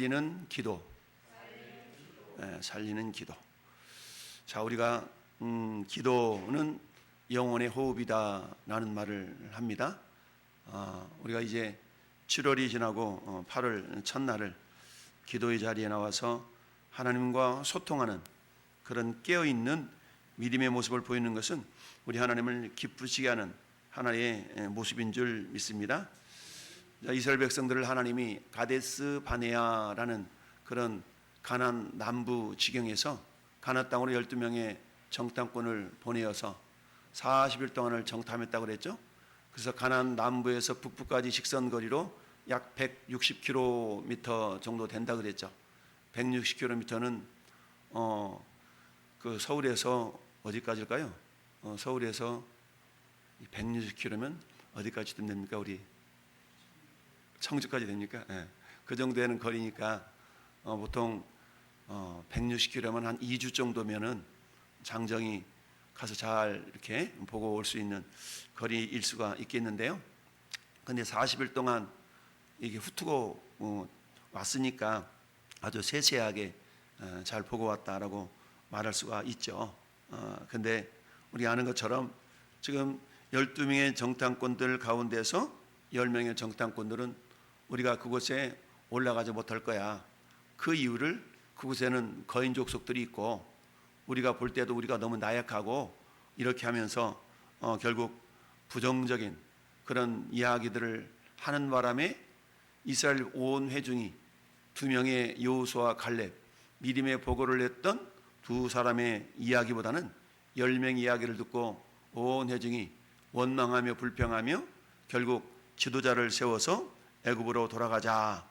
살리는 기도. 예, 살리는 기도. 자, 우리가 음, 기도는 영혼의 호흡이다라는 말을 합니다. 아, 우리가 이제 7월이 지나고 어, 8월 첫날을 기도의 자리에 나와서 하나님과 소통하는 그런 깨어 있는 믿음의 모습을 보이는 것은 우리 하나님을 기쁘시게 하는 하나의 예, 모습인 줄 믿습니다. 자, 이스라엘 백성들을 하나님이 가데스 바네아라는 그런 가난 남부 지경에서 가나안 땅으로 12명의 정탐꾼을 보내어서 40일 동안을 정탐했다고 그랬죠. 그래서 가나안 남부에서 북부까지 직선 거리로 약 160km 정도 된다 그랬죠. 160km는 어 그 서울에서 어디까지일까요? 어, 서울에서 160km면 어디까지든 됩니까 우리 청주까지 됩니까? 예. 그 정도 되는 거리니까 어, 보통 어, 160km면 한 2주 정도면은 장정이 가서 잘 이렇게 보고 올 수 있는 거리 일 수가 있겠는데요. 근데 40일 동안 이게 후투고 어, 왔으니까 아주 세세하게 어, 잘 보고 왔다라고 말할 수가 있죠. 어, 근데 우리 아는 것처럼 지금 12명의 정탐꾼들 가운데서 10명의 정탐꾼들은 우리가 그곳에 올라가지 못할 거야. 그 이유를 그곳에는 거인 족 속들이 있고 우리가 볼 때도 우리가 너무 나약하고 이렇게 하면서 어, 결국 부정적인 그런 이야기들을 하는 바람에 이스라엘 온 회중이 두 명의 여호수아 갈렙 미림의 보고를 했던 두 사람의 이야기보다는 열 명 이야기를 듣고 온 회중이 원망하며 불평하며 결국 지도자를 세워서 애굽으로 돌아가자.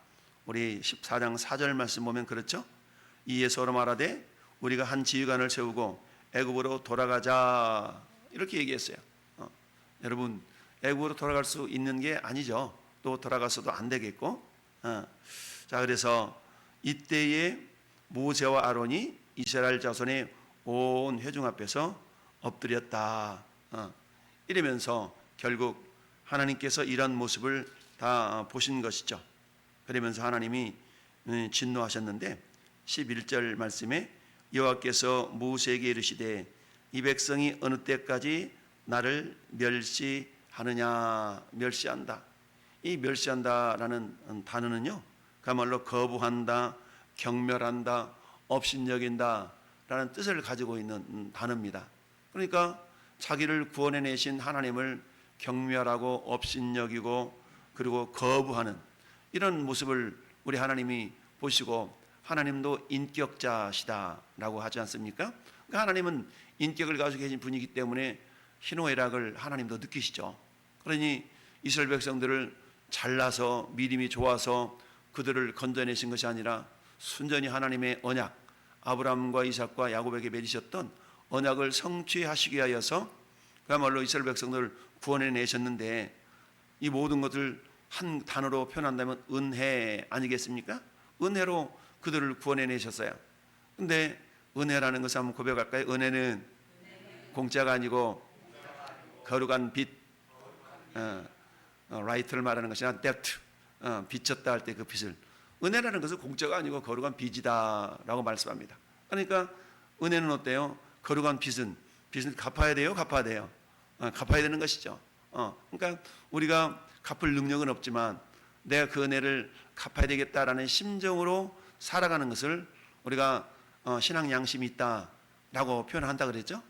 우리 14장 4절 말씀 보면 그렇죠? 이에 서로 말하되 우리가 한 지휘관을 세우고 애굽으로 돌아가자 이렇게 얘기했어요. 어, 여러분 애굽으로 돌아갈 수 있는 게 아니죠. 또 돌아가서도 안 되겠고. 어, 자 그래서 이때에 모세와 아론이 이스라엘 자손의 온 회중 앞에서 엎드렸다. 어, 이러면서 결국 하나님께서 이런 모습을 다 보신 것이죠. 그러면서 하나님이 음, 진노하셨는데 11절 말씀에 여호와께서 모세에게 이르시되 이 백성이 어느 때까지 나를 멸시하느냐 멸시한다. 이 멸시한다라는 단어는요. 그야말로 거부한다, 경멸한다, 업신여긴다 라는 뜻을 가지고 있는 단어입니다. 그러니까 자기를 구원해 내신 하나님을 경멸하고 업신여기고 그리고 거부하는 이런 모습을 우리 하나님이 보시고 하나님도 인격자시다라고 하지 않습니까? 그러니까 하나님은 인격을 가지고 계신 분이기 때문에 희노애락을 하나님도 느끼시죠. 그러니 이스라엘 백성들을 잘나서 믿음이 좋아서 그들을 건져내신 것이 아니라 순전히 하나님의 언약 아브라함과 이삭과 야곱에게 맺으셨던 언약을 성취하시기 위하여서 그야말로 이스라엘 백성들을 구원해 내셨는데 이 모든 것을 한 단어로 표현한다면 은혜 아니겠습니까? 은혜로 그들을 구원해 내셨어요. 근데 은혜라는 것을 한번 고백할까요? 은혜는 공짜가 아니고 거룩한 빛, 어, 어, 라이트를 말하는 것이 아니라 데프트, 어, 비쳤다 할 때 그 빛을 은혜라는 것은 공짜가 아니고 거룩한 빛이다라고 말씀합니다. 그러니까 은혜는 어때요? 거룩한 빛은 빛은 갚아야 돼요, 갚아야 돼요. 어, 갚아야 되는 것이죠. 어, 그러니까 우리가 갚을 능력은 없지만 내가 그 은혜를 갚아야 되겠다라는 심정으로 살아가는 것을 우리가 어, 신앙 양심이 있다라고 표현한다 그랬죠.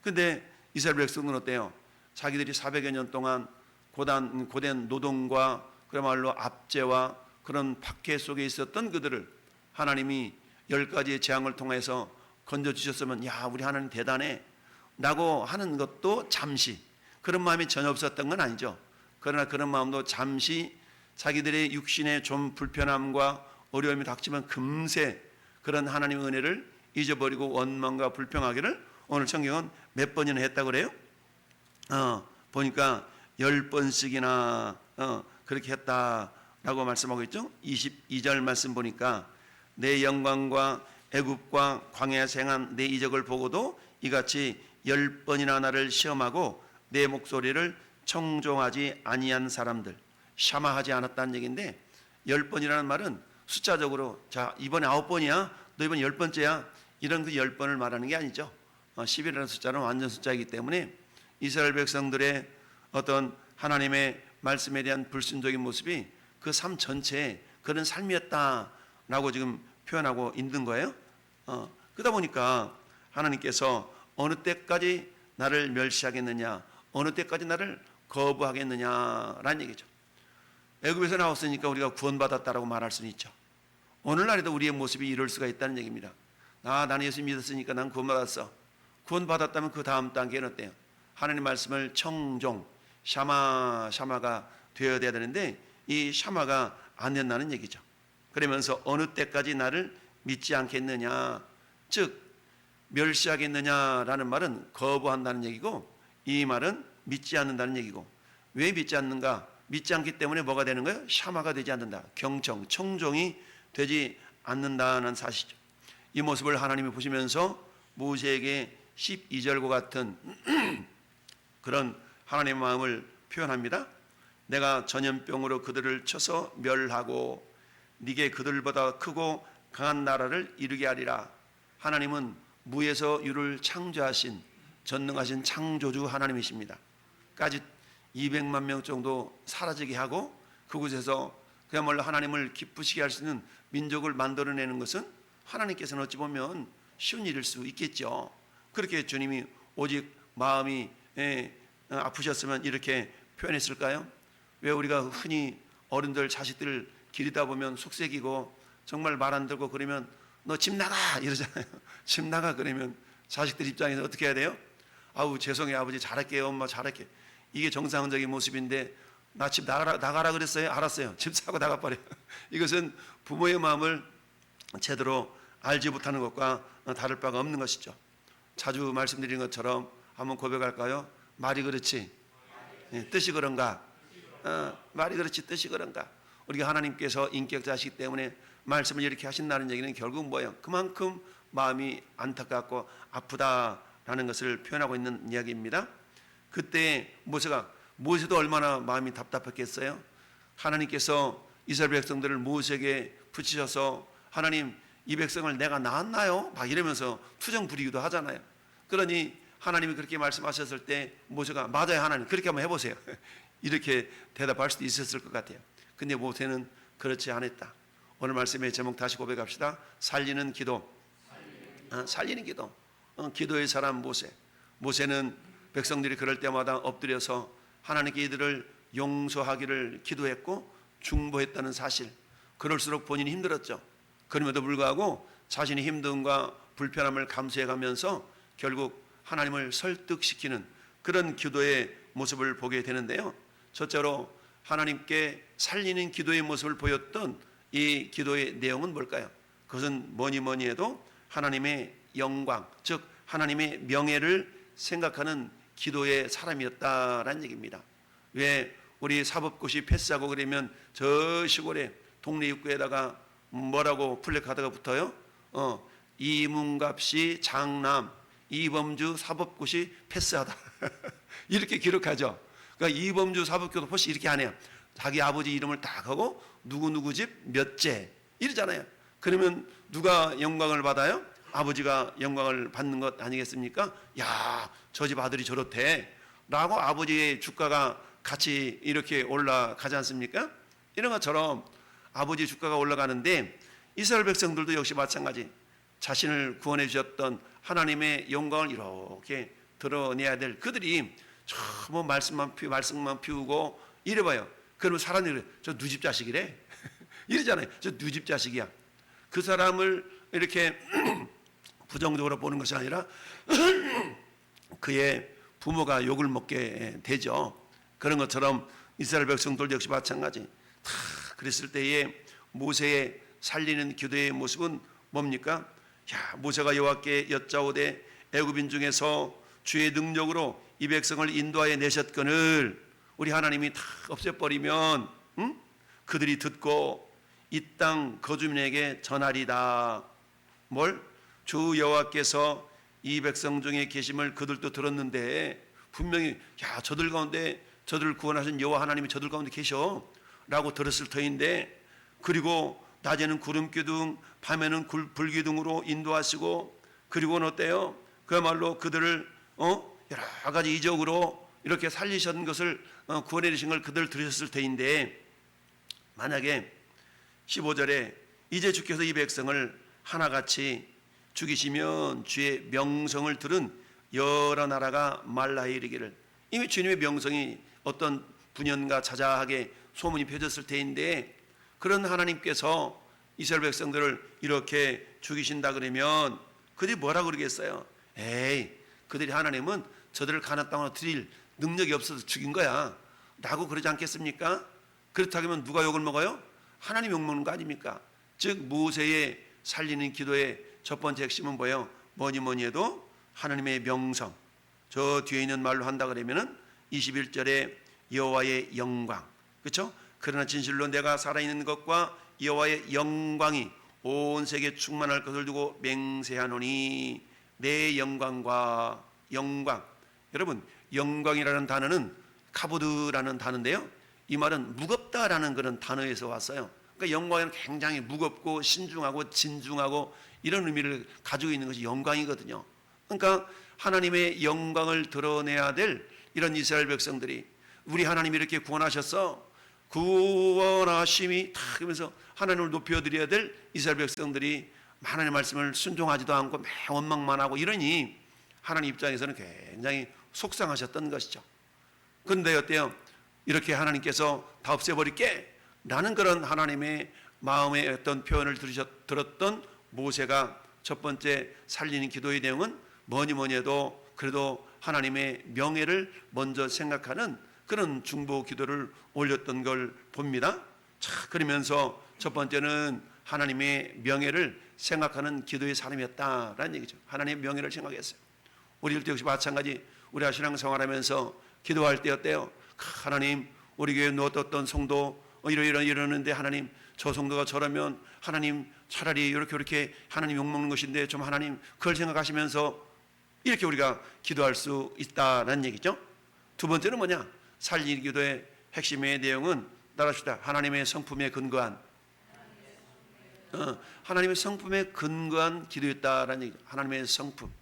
근데 이스라엘 백성은 어때요? 자기들이 400여 년 동안 고단 고된 노동과 그야말로 압제와 그런 박해 속에 있었던 그들을 하나님이 열 가지의 재앙을 통해서 건져 주셨으면 야 우리 하나님 대단해 라고 하는 것도 잠시 그런 마음이 전혀 없었던 건 아니죠. 그러나 그런 마음도 잠시 자기들의 육신의 좀 불편함과 어려움이 닥치면 금세 그런 하나님의 은혜를 잊어버리고 원망과 불평하기를 오늘 성경은 몇 번이나 했다고 그래요? 어, 보니까 열 번씩이나 어, 그렇게 했다라고 말씀하고 있죠. 22절 말씀 보니까 내 영광과 애굽과 광야에 행한 내 이적을 보고도 이같이 열 번이나 나를 시험하고 내 목소리를 청종하지 아니한 사람들 샤마하지 않았다는 얘기인데 열 번이라는 말은 숫자적으로 자 이번에 아홉 번이야 너 이번 열 번째야 이런 그 열 번을 말하는 게 아니죠. 어, 10이라는 숫자는 완전 숫자이기 때문에 이스라엘 백성들의 어떤 하나님의 말씀에 대한 불순종의 모습이 그 삶 전체에 그런 삶이었다라고 지금 표현하고 있는 거예요. 어, 그러다 보니까 하나님께서 어느 때까지 나를 멸시하겠느냐, 어느 때까지 나를 거부하겠느냐라는 얘기죠. 애굽에서 나왔으니까 우리가 구원받았다라고 말할 수는 있죠. 오늘날에도 우리의 모습이 이럴 수가 있다는 얘기입니다. 아, 나는 예수 믿었으니까 난 구원받았어. 구원받았다면 그 다음 단계는 어때요? 하나님 말씀을 청종, 샤마, 샤마가 되어야 되는데 이 샤마가 안 된다는 얘기죠. 그러면서 어느 때까지 나를 믿지 않겠느냐, 즉 멸시하겠느냐라는 말은 거부한다는 얘기고 이 말은 믿지 않는다는 얘기고 왜 믿지 않는가? 믿지 않기 때문에 뭐가 되는 거예요? 샤마가 되지 않는다. 경청, 청종이 되지 않는다는 사실이죠. 이 모습을 하나님이 보시면서 모세에게 12절과 같은 그런 하나님의 마음을 표현합니다. 내가 전염병으로 그들을 쳐서 멸하고 네게 그들보다 크고 강한 나라를 이루게 하리라. 하나님은 무에서 유를 창조하신 전능하신 창조주 하나님이십니다. 까지 200만 명 정도 사라지게 하고 그곳에서 그야말로 하나님을 기쁘시게 할 수 있는 민족을 만들어내는 것은 하나님께서는 어찌 보면 쉬운 일일 수 있겠죠. 그렇게 주님이 오직 마음이 예, 아프셨으면 이렇게 표현했을까요? 왜 우리가 흔히 어른들 자식들 기르다 보면 속색이고 정말 말 안 들고 그러면 너 집 나가 이러잖아요. 집 나가 그러면 자식들 입장에서 어떻게 해야 돼요? 아우 죄송해요 아버지 잘할게요 엄마 잘할게. 이게 정상적인 모습인데 나 집 나가라 나가라 그랬어요. 알았어요. 집 사고 나가버려. 이것은 부모의 마음을 제대로 알지 못하는 것과 다를 바가 없는 것이죠. 자주 말씀드린 것처럼 한번 고백할까요? 말이 그렇지 예, 뜻이 그런가? 어, 말이 그렇지 뜻이 그런가? 우리가 하나님께서 인격자시기 때문에 말씀을 이렇게 하신다는 얘기는 결국 뭐예요? 그만큼 마음이 안타깝고 아프다라는 것을 표현하고 있는 이야기입니다. 그때 모세가 모세도 얼마나 마음이 답답했겠어요? 하나님께서 이스라엘 백성들을 모세에게 붙이셔서 하나님 이 백성을 내가 낳았나요? 막 이러면서 투정 부리기도 하잖아요. 그러니 하나님이 그렇게 말씀하셨을 때 모세가 맞아요 하나님 그렇게 한번 해보세요. 이렇게 대답할 수도 있었을 것 같아요. 근데 모세는 그렇지 않았다. 오늘 말씀의 제목 다시 고백합시다. 살리는 기도. 어, 살리는 기도. 어, 기도의 사람 모세. 모세는 백성들이 그럴 때마다 엎드려서 하나님께 이들을 용서하기를 기도했고 중보했다는 사실. 그럴수록 본인이 힘들었죠. 그럼에도 불구하고 자신의 힘듦과 불편함을 감수해 가면서 결국 하나님을 설득시키는 그런 기도의 모습을 보게 되는데요. 첫째로 하나님께 살리는 기도의 모습을 보였던 이 기도의 내용은 뭘까요? 그것은 뭐니 뭐니 해도 하나님의 영광, 즉 하나님의 명예를 생각하는 기도의 사람이었다라는 얘기입니다. 왜 우리 사법고시 패스하고 그러면 저 시골에 동네 입구에다가 뭐라고 플래카드가 붙어요? 어, 이문갑씨 장남 이범주 사법고시 패스하다 이렇게 기록하죠. 그러니까 이범주 사법교도 포시 이렇게 안 해요. 자기 아버지 이름을 딱 하고 누구 누구 집 몇째 이러잖아요. 그러면 누가 영광을 받아요? 아버지가 영광을 받는 것 아니겠습니까? 야, 저 집 아들이 저렇대. 라고 아버지의 주가가 같이 이렇게 올라가지 않습니까? 이런 것처럼 아버지 주가가 올라가는데 이스라엘 백성들도 역시 마찬가지. 자신을 구원해 주셨던 하나님의 영광을 이렇게 드러내야 될 그들이 전부 말씀만 피 말씀만 피우고 이래봐요. 그러면 사람들이 저 누집 자식이래 이러잖아요. 저 누집 자식이야. 그 사람을 이렇게 부정적으로 보는 것이 아니라 그의 부모가 욕을 먹게 되죠. 그런 것처럼 이스라엘 백성들 역시 마찬가지. 다 그랬을 때에 모세의 살리는 기도의 모습은 뭡니까? 야, 모세가 여호와께 여짜오되 애굽인 중에서 주의 능력으로 이 백성을 인도하여 내셨거늘 우리 하나님이 다 없애버리면 응? 그들이 듣고 이 땅 거주민에게 전하리다. 뭘? 주 여호와께서 이 백성 중에 계심을 그들도 들었는데 분명히 야 저들 가운데 저들을 구원하신 여호와 하나님이 저들 가운데 계셔라고 들었을 터인데 그리고 낮에는 구름 기둥, 밤에는 굴- 불기둥으로 인도하시고 그리고는 어때요? 그야말로 그들을 어 여러 가지 이적으로 이렇게 살리신 것을 어, 구원해 주신 걸 그들 들으셨을 테인데 만약에 15절에 이제 주께서 이 백성을 하나같이 죽이시면 주의 명성을 들은 여러 나라가 말라에 이르기를 이미 주님의 명성이 어떤 분연과 자자하게 소문이 펴졌을 테인데 그런 하나님께서 이스라엘 백성들을 이렇게 죽이신다 그러면 그들이 뭐라 그러겠어요? 에이 그들이 하나님은 저들을 가나안 땅으로 드릴 능력이 없어서 죽인 거야 라고 그러지 않겠습니까? 그렇다면 누가 욕을 먹어요? 하나님 욕 먹는 거 아닙니까? 즉 모세의 살리는 기도의 첫 번째 핵심은 뭐예요? 뭐니 뭐니 해도 하나님의 명성. 저 뒤에 있는 말로 한다 그러면은 21절에 여호와의 영광. 그렇죠? 그러나 진실로 내가 살아 있는 것과 여호와의 영광이 온 세계에 충만할 것을 두고 맹세하노니 내 영광과 영광. 여러분 영광이라는 단어는 카보드라는 단어인데요. 이 말은 무겁다라는 그런 단어에서 왔어요. 그러니까 영광은 굉장히 무겁고 신중하고 진중하고 이런 의미를 가지고 있는 것이 영광이거든요 그러니까 하나님의 영광을 드러내야 될 이런 이스라엘 백성들이 우리 하나님이 이렇게 구원하셨어 구원하심이 다 그러면서 하나님을 높여드려야 될 이스라엘 백성들이 하나님의 말씀을 순종하지도 않고 매 원망만 하고 이러니 하나님 입장에서는 굉장히 속상하셨던 것이죠. 그런데 어때요? 이렇게 하나님께서 다 없애버릴게 라는 그런 하나님의 마음의 어떤 표현을 들으셨, 들었던 모세가 첫 번째 살리는 기도의 내용은 뭐니 뭐니 해도 그래도 하나님의 명예를 먼저 생각하는 그런 중보 기도를 올렸던 걸 봅니다. 자, 그러면서 첫 번째는 하나님의 명예를 생각하는 기도의 사람이었다라는 얘기죠. 하나님의 명예를 생각했어요. 우리들도 역시 마찬가지 우리가 신앙생활하면서 기도할 때 어때요? 하나님 우리 교회 누웠던 성도 어, 이러 이러 이러는데 하나님 저 성도가 저러면 하나님 차라리 이렇게 이렇게 하나님 욕먹는 것인데 좀 하나님 그걸 생각하시면서 이렇게 우리가 기도할 수 있다는 얘기죠. 두 번째는 뭐냐? 살리는 기도의 핵심의 내용은 따라합시다. 하나님의 성품에 근거한 어, 하나님의 성품에 근거한 기도였다라는 얘기죠. 하나님의 성품.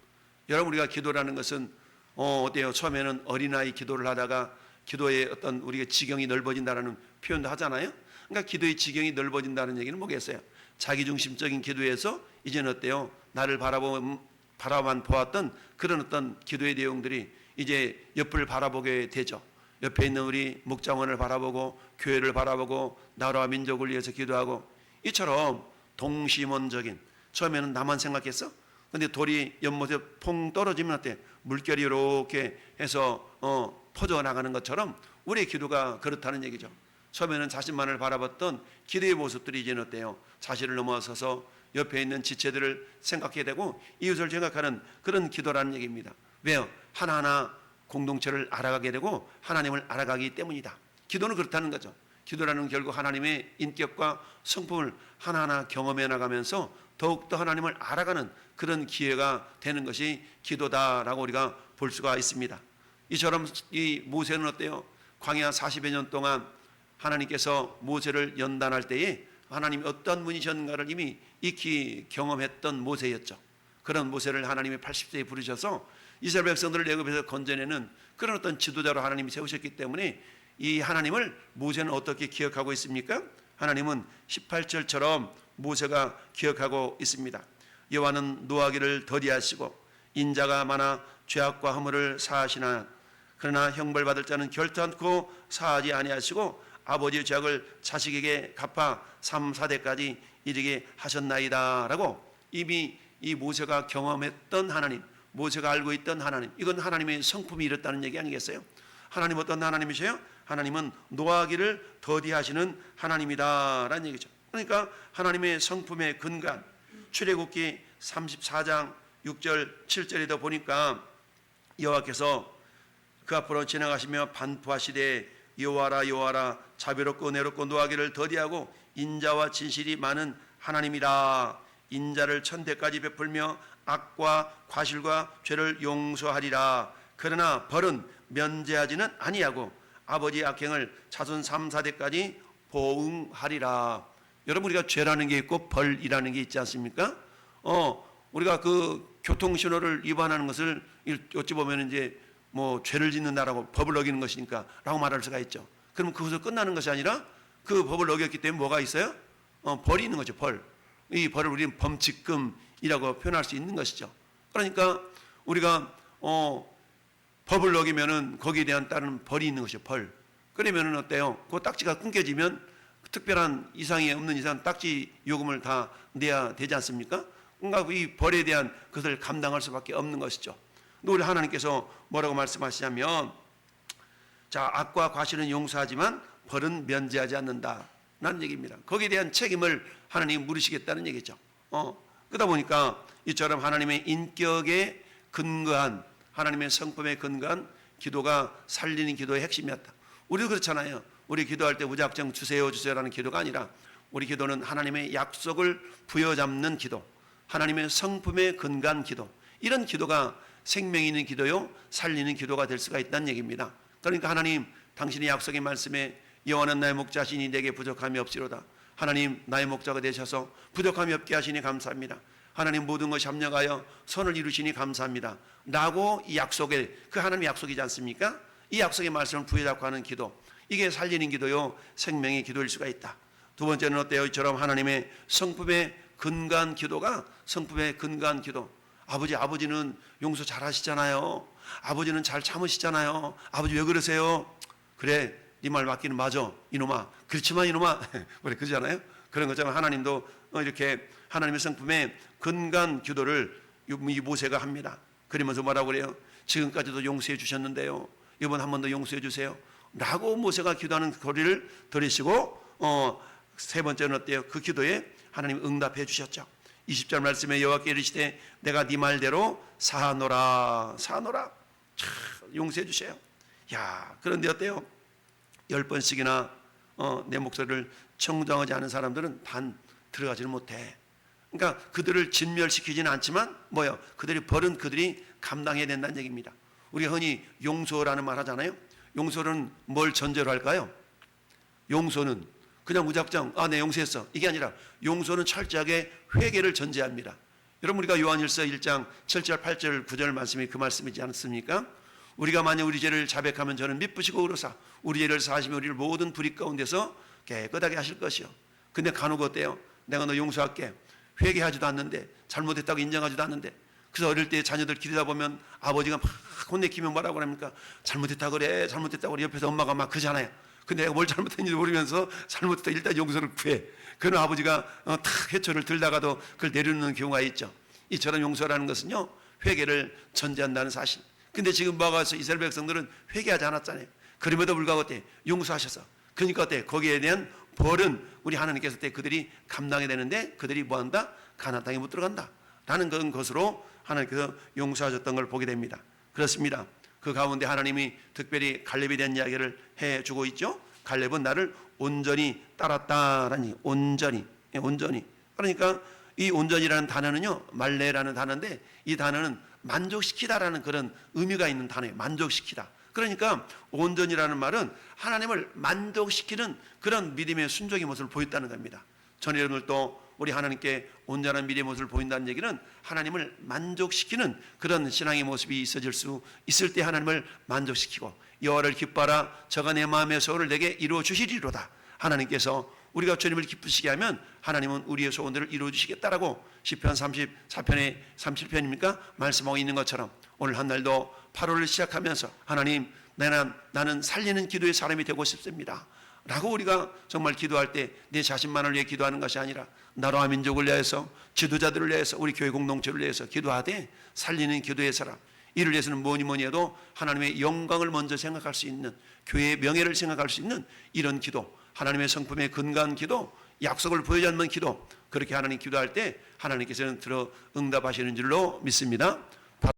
여러분 우리가 기도라는 것은 어, 어때요? 처음에는 어린아이 기도를 하다가 기도의 어떤 우리가 지경이 넓어진다라는 표현도 하잖아요. 그러니까 기도의 지경이 넓어진다는 얘기는 뭐겠어요? 자기중심적인 기도에서 이제는 어때요? 나를 바라보 바라만 보았던 그런 어떤 기도의 내용들이 이제 옆을 바라보게 되죠. 옆에 있는 우리 목장원을 바라보고 교회를 바라보고 나라와 민족을 위해서 기도하고 이처럼 동심원적인 처음에는 나만 생각했어. 근데 돌이 연못에 퐁 떨어지면 어때? 물결이 이렇게 해서 어, 퍼져 나가는 것처럼 우리의 기도가 그렇다는 얘기죠. 처음에는 자신만을 바라봤던 기도의 모습들이 이제는 어때요? 자신을 넘어서서 옆에 있는 지체들을 생각해야 되고 이웃을 생각하는 그런 기도라는 얘기입니다. 왜요? 하나하나 공동체를 알아가게 되고 하나님을 알아가기 때문이다. 기도는 그렇다는 거죠. 기도라는 결국 하나님의 인격과 성품을 하나하나 경험해 나가면서 더욱더 하나님을 알아가는 그런 기회가 되는 것이 기도다라고 우리가 볼 수가 있습니다. 이처럼 이 모세는 어때요? 광야 40여 년 동안 하나님께서 모세를 연단할 때에 하나님이 어떤 분이셨는가를 이미 익히 경험했던 모세였죠. 그런 모세를 하나님이 80세에 부르셔서 이스라엘 백성들을 애굽에서 건져내는 그런 어떤 지도자로 하나님이 세우셨기 때문에 이 하나님을 모세는 어떻게 기억하고 있습니까? 하나님은 18절처럼 모세가 기억하고 있습니다. 여호와는 노하기를 더디하시고 인자가 많아 죄악과 허물을 사하시나 그러나 형벌 받을 자는 결단코 사하지 아니하시고 아버지의 죄악을 자식에게 갚아 3, 4대까지 이르게 하셨나이다 라고 이미 이 모세가 경험했던 하나님, 모세가 알고 있던 하나님, 이건 하나님의 성품이 이렇다는 얘기 아니겠어요? 하나님 어떤 하나님이세요? 하나님은 노하기를 더디하시는 하나님이다라는 얘기죠. 그러니까 하나님의 성품에 근간 출애굽기 34장 6절 7절에도 보니까 여호와께서 그 앞으로 지나가시며 반포하시되 여호와라 여호와라 자비롭고 은혜롭고 노하기를 더디하고 인자와 진실이 많은 하나님이라. 인자를 천대까지 베풀며 악과 과실과 죄를 용서하리라. 그러나 벌은 면제하지는 아니하고 아버지 악행을 자손 3, 4대까지 보응하리라. 여러분 우리가 죄라는 게 있고 벌이라는 게 있지 않습니까? 어, 우리가 그 교통 신호를 위반하는 것을 일- 어찌 보면 이제 뭐 죄를 짓는다라고 법을 어기는 것이니까 라고 말할 수가 있죠. 그럼 그것을 끝나는 것이 아니라 그 법을 어겼기 때문에 뭐가 있어요? 어, 벌이 있는 거죠. 벌. 이 벌을 우리는 범칙금이라고 표현할 수 있는 것이죠. 그러니까 우리가 어, 법을 어기면은 거기에 대한 따른 벌이 있는 것이죠. 벌. 그러면은 어때요? 그 딱지가 끊겨지면 특별한 이상이 없는 이상 딱지 요금을 다 내야 되지 않습니까? 그러니까 이 벌에 대한 것을 감당할 수밖에 없는 것이죠. 근데 우리 하나님께서 뭐라고 말씀하시냐면 자 악과 과실은 용서하지만 벌은 면제하지 않는다 라는 얘기입니다. 거기에 대한 책임을 하나님 물으시겠다는 얘기죠. 어 그러다 보니까 이처럼 하나님의 인격에 근거한 하나님의 성품에 근거한 기도가 살리는 기도의 핵심이었다. 우리도 그렇잖아요. 우리 기도할 때 무작정 주세요 주세요라는 기도가 아니라 우리 기도는 하나님의 약속을 부여잡는 기도, 하나님의 성품에 근거한 기도. 이런 기도가 생명 있는 기도요, 살리는 기도가 될 수가 있다는 얘기입니다. 그러니까 하나님, 당신의 약속의 말씀에 여호와는 나의 목자시니 내게 부족함이 없시로다. 하나님 나의 목자가 되셔서 부족함이 없게 하시니 감사합니다. 하나님 모든 것이 합력하여 선을 이루시니 감사합니다. 라고 이 약속에 그 하나님의 약속이지 않습니까? 이 약속의 말씀을 부여잡고 하는 기도. 이게 살리는 기도요, 생명의 기도일 수가 있다. 두 번째는 어때요? 이처럼 하나님의 성품에 근간 기도가 성품에 근간 기도. 아버지, 아버지는 용서 잘 하시잖아요. 아버지는 잘 참으시잖아요. 아버지 왜 그러세요? 그래, 네 말 맞기는 맞아. 이놈아. 그렇지만 이놈아. 그래, 그러잖아요. 그런 것처럼 하나님도 어, 이렇게 하나님의 성품에 근간 기도를 이 모세가 합니다. 그러면서 뭐라고 그래요? 지금까지도 용서해 주셨는데요. 이번 한 번 더 용서해 주세요. 라고 모세가 기도하는 거리를 들으시고 어, 세 번째는 어때요? 그 기도에 하나님 응답해 주셨죠. 20절 말씀에 여호와께 이르시되 내가 네 말대로 사노라 사노라 참 용서해 주세요. 야 그런데 어때요? 열 번씩이나 어, 내 목소리를 청정하지 않은 사람들은 단 들어가지는 못해. 그러니까 그들을 진멸시키지는 않지만 뭐요? 그들이 벌은 그들이 감당해야 된다는 얘기입니다. 우리가 흔히 용서라는 말 하잖아요. 용서는 뭘 전제로 할까요? 용서는 그냥 무작정 아내 용서했어 이게 아니라 용서는 철저하게 회개를 전제합니다. 여러분 우리가 요한일서 1장 7절 8절 9절 말씀이 그 말씀이지 않습니까? 우리가 만약 우리 죄를 자백하면 저는 미쁘시고 그러사 우리 죄를 사하시며 우리를 모든 불의 가운데서 깨끗하게 하실 것이요. 근데 간혹 어때요? 내가 너 용서할게. 회개하지도 않는데 잘못했다고 인정하지도 않는데 그래서 어릴 때 자녀들 기르다 보면 아버지가 막 혼내키면 뭐라고 합니까? 잘못했다 그래 잘못했다 그래 옆에서 엄마가 막 그러잖아요. 근데 내가 뭘 잘못했는지 모르면서 잘못했다 일단 용서를 구해. 그런 아버지가 어, 탁 해초를 들다가도 그걸 내려놓는 경우가 있죠. 이처럼 용서라는 것은요 회개를 전제한다는 사실. 근데 지금 뭐가 와서 이스라엘 백성들은 회개하지 않았잖아요. 그럼에도 불구하고 어때? 용서하셔서. 그러니까 어때? 거기에 대한 벌은 우리 하나님께서 때 그들이 감당해야 되는데 그들이 뭐 한다? 가나안 땅에 못 들어간다. 라는 그런 것으로 하나님께서 용서하셨던 걸 보게 됩니다. 그렇습니다. 그 가운데 하나님이 특별히 갈렙에 대한 이야기를 해 주고 있죠. 갈렙은 나를 온전히 따랐다라니 온전히 예, 온전히 그러니까 이 온전이라는 단어는요 말레라는 단어인데 이 단어는 만족시키다라는 그런 의미가 있는 단어예요. 만족시키다. 그러니까 온전이라는 말은 하나님을 만족시키는 그런 믿음의 순종의 모습을 보였다는 겁니다. 전 여러분들도 우리 하나님께 온전한 믿음의 모습을 보인다는 얘기는 하나님을 만족시키는 그런 신앙의 모습이 있어질 수 있을 때 하나님을 만족시키고 여호와를 기뻐하라 저가 내 마음의 소원을 내게 이루어 주시리로다. 하나님께서 우리가 주님을 기쁘시게 하면 하나님은 우리의 소원들을 이루어 주시겠다라고 시편 34편의 37편입니까? 말씀하고 있는 것처럼 오늘 한 날도 8월을 시작하면서 하나님 나는, 나는 살리는 기도의 사람이 되고 싶습니다. 라고 우리가 정말 기도할 때 내 자신만을 위해 기도하는 것이 아니라 나라와 민족을 위해서 지도자들을 위해서 우리 교회 공동체를 위해서 기도하되 살리는 기도의 사람 이를 위해서는 뭐니 뭐니 해도 하나님의 영광을 먼저 생각할 수 있는 교회의 명예를 생각할 수 있는 이런 기도 하나님의 성품에 근거한 기도 약속을 보여주는 기도 그렇게 하나님 기도할 때 하나님께서는 들어 응답하시는 줄로 믿습니다.